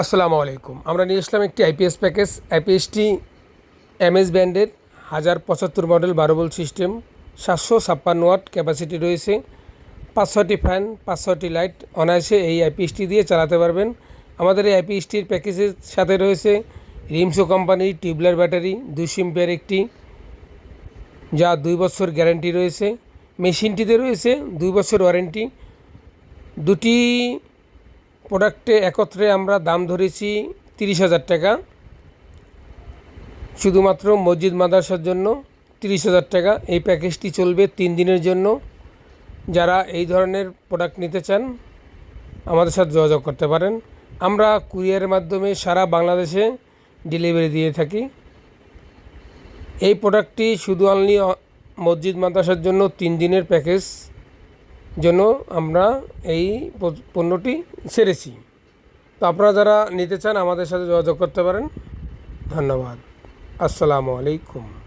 আসসালামু আলাইকুম। আমরা নিয়ে আসলাম একটি আইপিএস প্যাকেজ আইপিএসটি এমএস ব্যান্ডের হাজার পঁচাত্তর মডেল বারো ভোল্ট সিস্টেম সাতশো ছাপ্পান্ন ওয়াট ক্যাপাসিটি রয়েছে, পাঁচশোটি ফ্যান পাঁচশোটি লাইট অনায়াসে এই আইপিএসটি দিয়ে চালাতে পারবেন। আমাদের এই আইপিএসটির প্যাকেজের সাথে রয়েছে রিমসো কোম্পানির টিউবলার ব্যাটারি দুই সিম্পের একটি, যা দুই বছর গ্যারান্টি রয়েছে। মেশিনটিতে রয়েছে দুই বছর ওয়ারেন্টি দুটি প্রোডাক্টে একত্রে আমরা দাম ধরেছি তিরিশ হাজার টাকা। শুধুমাত্র মসজিদ মাদ্রাসার জন্য তিরিশ হাজার টাকা। এই প্যাকেজটি চলবে তিন দিনের জন্য। যারা এই ধরনের প্রোডাক্ট নিতে চান, আমাদের সাথে যোগাযোগ করতে পারেন। আমরা কুরিয়ারের মাধ্যমে সারা বাংলাদেশে ডেলিভারি দিয়ে থাকি। এই প্রোডাক্টটি শুধু অনলি মসজিদ মাদ্রাসার জন্য তিন দিনের প্যাকেজ। জন্য আমরা এই পণ্যটি সেরেছি। তো আপনারা যারা নিতে চান আমাদের সাথে যোগাযোগ করতে পারেন। ধন্যবাদ। আসসালামু আলাইকুম।